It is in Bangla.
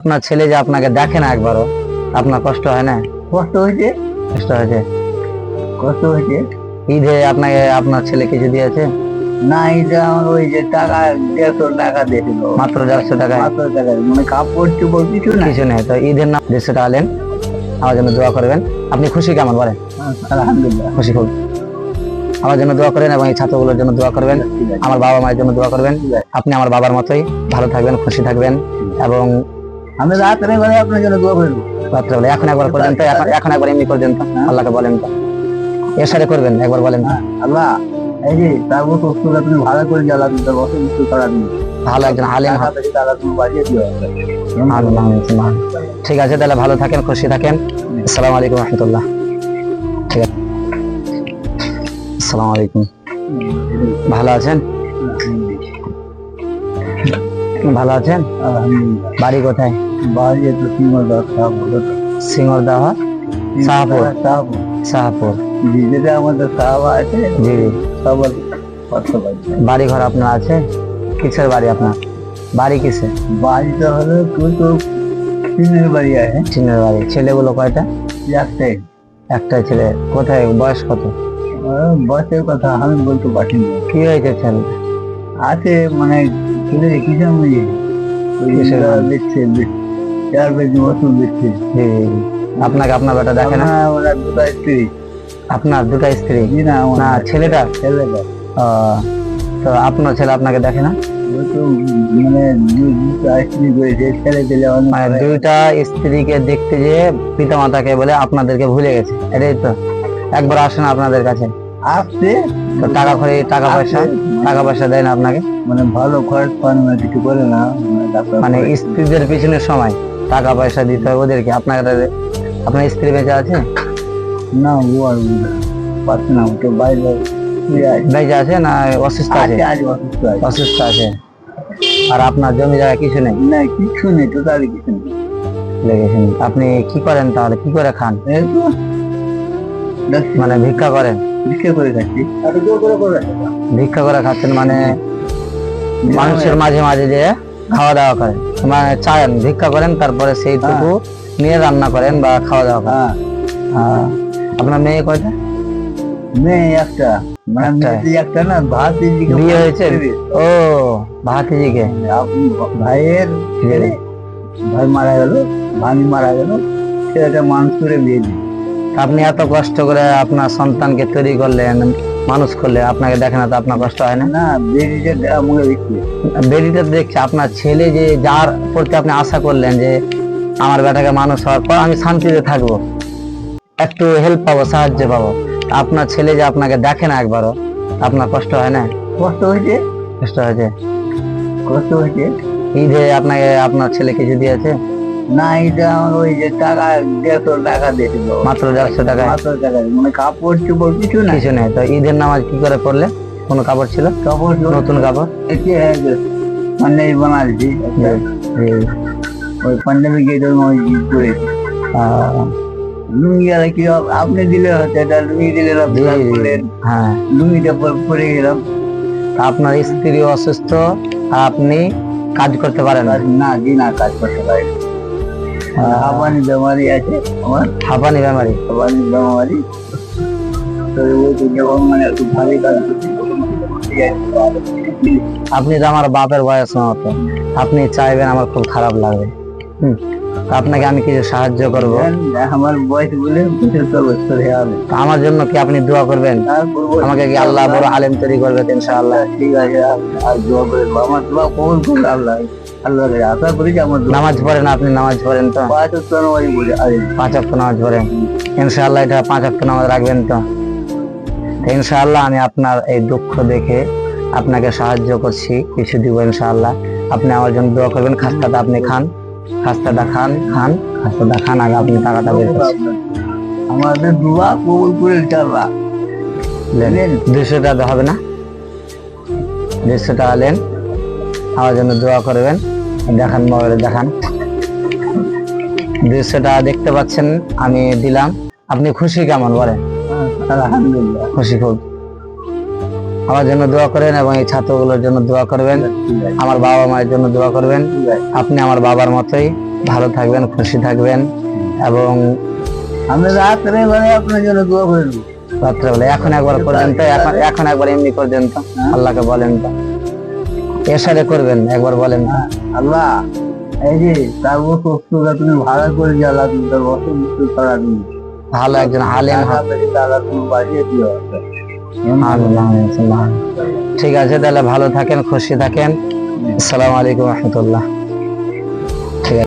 আপনার ছেলে যে আপনাকে দেখে না একবারও আপনার কষ্ট হয় না? কষ্ট হয়েছে? কষ্ট হয়েছে? কষ্ট হয়েছে। ঈদে আপনাকে আপনার ছেলে কিছু দিয়েছে? না এটা আমার ওই যে টাকা দেড়শো টাকা দিয়েছিল। মাত্র দেড়শো টাকায় মাত্র টাকা। মানে কাপড় চোপড় কিছু না কিছু নেই। তো ঈদের নাম দেড়শো টাকা আলেন আমার জন্য দোয়া করবেন। আপনি খুশি কেমন বলেন? আলহামদুলিল্লাহ। খুশি খুব। আমার জন্য দোয়া করেন এবং এই ছাত্রগুলোর জন্য দোয়া করবেন। আমার বাবা মায়ের জন্য দোয়া করবেন। আপনি আমার বাবার মতোই ভালো থাকবেন খুশি থাকবেন এবং আমি রাত্রে বেলা আপনার জন্য দোয়া করব রাত্রেবেলা এখন একবার পর্যন্ত এখন এখন একবার এমনি পর্যন্ত। আল্লাহকে বলেন তো। এর সাথে করবেন একবার বলেন তো। আল্লাহ এই যে তার মতো তুমি ভালো করে জ্বালা তুমি তার অসুস্থ করা তুমি ভালো একজন আলিম। ঠিক আছে তাহলে ভালো থাকেন খুশি থাকেন। আসসালামু আলাইকুম রহমতুল্লাহ। ঠিক আছে। আসসালামু আলাইকুম। ভালো আছেন? ভালো আছেন? বাড়ি কোথায়? বাড়ি একটু সিঙ্গল দরকার বলো তো। সিঙ্গরদাহ শাহপুর। শাহপুর শাহপুর। জি যেটা আমাদের সাহাবা আছে জি। সবার বাড়ি ঘর আপনার আছে? কিসের বাড়ি আপনার? বাড়ি কিসে বাড়িটা হলো তো টিনের বাড়ি আছে। চিনের বাড়ি। ছেলেগুলো কয়টা? একটাই। একটাই ছেলে। কোথায়? বয়স কত? বয়সের কথা আমি বলতে পারি না। কি হয়েছে ছেলে? আছে মানে ছেলে কিছু আমি ওই এটা দেখছে। চার বেশি ওষুধ আপনাকে আপনার বেটা দেখে না? ওরা দুটা স্ত্রী। আপনার দুটা স্ত্রী? না না ছেলেটা ছেলেটা তো আপনার ছেলে আপনাকে দেখে না? মানে মানে দুইটা স্ত্রীকে দেখতে যে পিতা মাতাকে বলে আপনাদেরকে ভুলে গেছে। এটাই তো। একবার আসেন আপনাদের কাছে। আসছে। তো টাকা করে টাকা পয়সা? টাকা পয়সা দেয় না আপনাকে। মানে ভালো খরচ পান না কিছু করে না। মানে মানে স্ত্রীদের পিছনের সময়। টাকা পয়সা দিতে হয় ওদেরকে। আপনার আপনার স্ত্রী বেঁচে আছে? না ও আর পারছে না ও তো বাইরে বেঁচে আছে না অসুস্থ আছে? অসুস্থ আছে। আর আপনার জমি জায়গা কিছু নেই? না কিছু নেই টোটালি কিছু নেই। লেগেছেন। আপনি কি করেন তাহলে? কি করে খান? মানে ভিক্ষা করেন? ভিক্ষা করে খাচ্ছি ভিক্ষা করে খাচ্ছেন মানে মানুষের মাঝে মাঝে যে খাওয়া দাওয়া করেন মানে চান ভিক্ষা করেন তারপরে সেইটুকু নিয়ে রান্না করেন বা খাওয়া দাওয়া করেন। হ্যাঁ। আপনার মেয়ে কয়টা? মেয়ে একটা। মানে একটা। না ভাত বিয়ে হয়েছে? ও ভাতিজিকে? ভাইয়ের ভাই মারা গেল মারা গেল ছেলেটা মানুষ করে বিয়ে দিই আপনি এত কষ্ট করে আপনার সন্তানকে তৈরি করলেন মানুষ করলে আপনাকে দেখে না তো আপনার কষ্ট হয় না? না বেরিয়ে আমাকে দেখছি বেরিটা দেখছে আপনার ছেলে যে যার প্রতি আপনি আশা করলেন যে আমার বেটাকে মানুষ হওয়ার পর আমি শান্তিতে থাকব একটু হেল্প পাবো সাহায্য পাবো। আপনার ছেলে যে আপনাকে দেখে না একবারও আপনার কষ্ট হয় না? কষ্ট হয়েছে? কষ্ট হয়েছে? কষ্ট হয়েছে। ঈদে আপনাকে আপনার ছেলে কিছু দিয়েছে না এটা আমার ওই যে টাকা দেড়শো টাকা দিয়েছিল। মাত্র দেড়শো টাকা দিয়ে। মানে কাপড় চোপড় কিছু না কিছু নেই। তো ঈদের নামাজ কি করে পড়লে? কোনো কাপড় ছিল? কাপড় নতুন কাপড়? বানাচ্ছি ওই পাঞ্জাবি গেট ওই করে। লুঙ্গি আর কি হবে? আপনি দিলে হয়তো এটা লুঙ্গি দিলে হ্যাঁ। লুঙ্গিটা পরে- গেলাম। আপনার স্ত্রী অসুস্থ আর আপনি কাজ করতে পারেন না? আর না দিন আর কাজ করতে পারি না। হাঁপানি বেমারি আছে আমার। হাঁপানি বেমারি? হাঁপানি বেমারি। তো যখন মানে একটু ভারী কাজ করছি তখন করতে যাই। আপনি তো আমার বাপের বয়স মতো। আপনি চাইবেন আমার খুব খারাপ লাগবে হুম আপনাকে আমি কিছু সাহায্য করব? জানেন, আমার বয়স বলে বছর হবে আমার জন্য কি আপনি দোয়া করবেন? আমাকে কি আল্লাহ বড় আলেম তৈরি করবে ইনশাআল্লাহ? ঠিক আছে আর- দোয়া করে আমার দোয়া কবুল করুন আল্লাহ। আল্লাহ আশা করি যে আমার নামাজ পড়েন আপনি নামাজ পড়েন তো। পাঁচ উত্তর ওই বলে পাঁচ অক্ট নামাজ পড়েন। ইনশাআল্লাহ এটা পাঁচ অক্ট নামাজ রাখবেন তো। তো ইনশাআল্লাহ আমি আপনার এই দুঃখ দেখে আপনাকে সাহায্য করছি কিছু দিব ইনশাআল্লাহ। আপনি আমার জন্য দোয়া করবেন খাস্তাটা আপনি খান। খাস্তাটা খান খান খাস্তাটা খান আগে আপনি টাকাটা বের করছেন। আমাদের দোয়া কবুল করে দুশো টাকা হবে না? দুশো টাকা নেন আমার জন্য দোয়া করবেন। দেখান মোবাইলে দেখান। দুশো টাকা দেখতে পাচ্ছেন আমি দিলাম। আপনি খুশি কেমন বলেন? আলহামদুলিল্লাহ। খুশি খুব। আমার জন্য দোয়া করেন এবং এই ছাত্রগুলোর জন্য দোয়া করবেন। আমার বাবা মায়ের জন্য দোয়া করবেন। আপনি আমার বাবার মতোই ভালো থাকবেন খুশি থাকবেন এবং আমি রাত্রে বেলা আপনার জন্য দোয়া করে নেব রাত্রেবেলা এখন একবার পর্যন্ত এখন এখন একবার এমনি পর্যন্ত আল্লাহকে বলেন তো। এসারে করবেন একবার বলেন। আল্লাহ এই যে তার সুস্থতা তুমি ভাড়া করে আল্লাহ তুমি তার অসুস্থ ছাড়া তুমি ভালো একজন আলেম। ঠিক আছে তাহলে ভালো থাকেন খুশি থাকেন। আসসালামু আলাইকুম রহমতুল্লাহ।